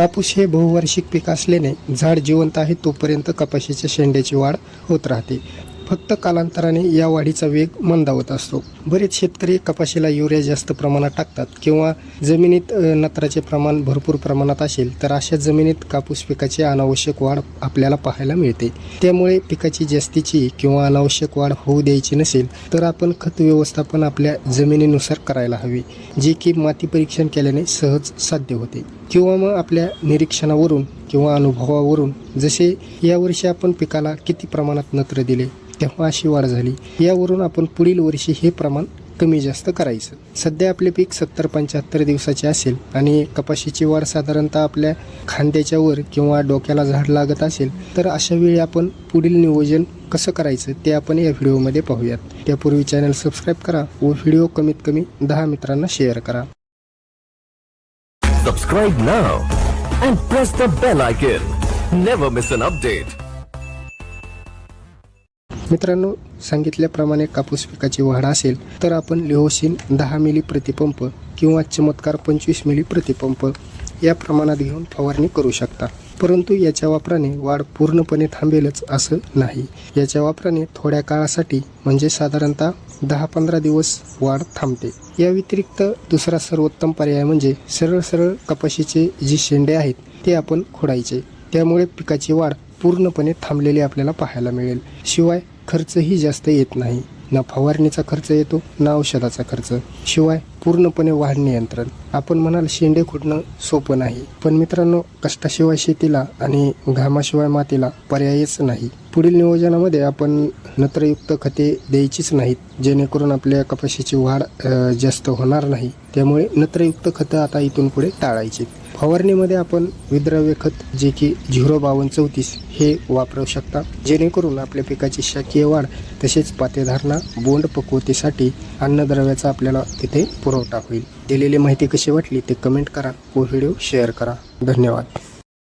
कापूस हे बहुवार्षिक पीक असल्याने झाड जिवंत आहे तोपर्यंत कपाशीच्या शेंड्याची वाढ होत राहते. फक्त कालांतराने या वाढीचा वेग मंदावत असतो. बरेच शेतकरी कपाशीला युरिया जास्त प्रमाणात टाकतात किंवा जमिनीत नत्राचे प्रमाण भरपूर प्रमाणात असेल तर अशा जमिनीत कापूस पिकाची अनावश्यक वाढ आपल्याला पाहायला मिळते. त्यामुळे पिकाची जास्तीची किंवा अनावश्यक वाढ होऊ द्यायची नसेल तर आपण खत व्यवस्थापन आपल्या जमिनीनुसार करायला हवे जे की माती परीक्षण केल्याने सहज साध्य होते. किंवा मग आपल्या निरीक्षणावरून किंवा अनुभवावरून जसे यावर्षी आपण पिकाला किती प्रमाणात नत्र दिले तेव्हा अशी वाढ झाली. यावरून आपण पुढील वर्षी हे प्रमाण कमी जास्त करायचं. सध्या आपले पीक सत्तर पंच्याहत्तर दिवसाचे असेल आणि कपाशीची वाढ साधारणतः आपल्या खांद्याच्या वर किंवा डोक्याला झाड लागत असेल तर अशा वेळी आपण पुढील नियोजन कसं करायचं ते आपण या व्हिडिओमध्ये पाहूयात. त्यापूर्वी चॅनल सबस्क्राईब करा व व्हिडिओ कमीत कमी दहा मित्रांना शेअर करा. Subscribe now and press the bell icon. Never miss an update. मित्रांनो सांगितल्याप्रमाणे कापूस पिकाची वाढ असेल तर आपण लिहोसिन दहा मिली प्रतिपंप किंवा चमत्कार पंचवीस मिली प्रतिपंप या प्रमाणात घेऊन फवारणी करू शकता परंतु याच्या वापराने वाढ पूर्णपणे थांबेलच असं नाही याच्या वापराने थोड्या काळासाठी म्हणजे साधारणतः दहा पंधरा दिवस वाढ थांबते. या व्यतिरिक्त दुसरा सर्वोत्तम पर्याय म्हणजे सरळ सरळ कपाशीचे जी शेंडे आहेत ते आपण खोडायचे. त्यामुळे पिकाची वाढ पूर्णपणे थांबलेली आपल्याला पाहायला मिळेल. शिवाय खर्चही जास्त येत नाही. ना फवारणीचा खर्च येतो ना औषधाचा खर्च. शिवाय पूर्णपणे वाढ नियंत्रण. आपण म्हणाल शेंडे खुडणं सोपं नाही. पण मित्रांनो कष्टाशिवाय शेतीला आणि घामाशिवाय मातीला पर्यायच नाही. पुढील नियोजनामध्ये आपण नत्रयुक्त खते द्यायचीच नाहीत जेणेकरून आपल्या कपाशीची वाढ जास्त होणार नाही. त्यामुळे नत्रयुक्त खतं आता इथून पुढे टाळायची. फवारणीमध्ये आपण विद्रव्य खत जे की झिरो बावन्न चौतीस हे वापरू शकता. जेणेकरून आपल्या पिकाची शाकीय वाढ तसेच पातेधारणा बोंड पक्वतेसाठी अन्नद्रव्याचा आपल्याला तिथे पुरवठा होईल. दिलेली माहिती कशी वाटली ते कमेंट करा व व्हिडिओ शेअर करा. धन्यवाद.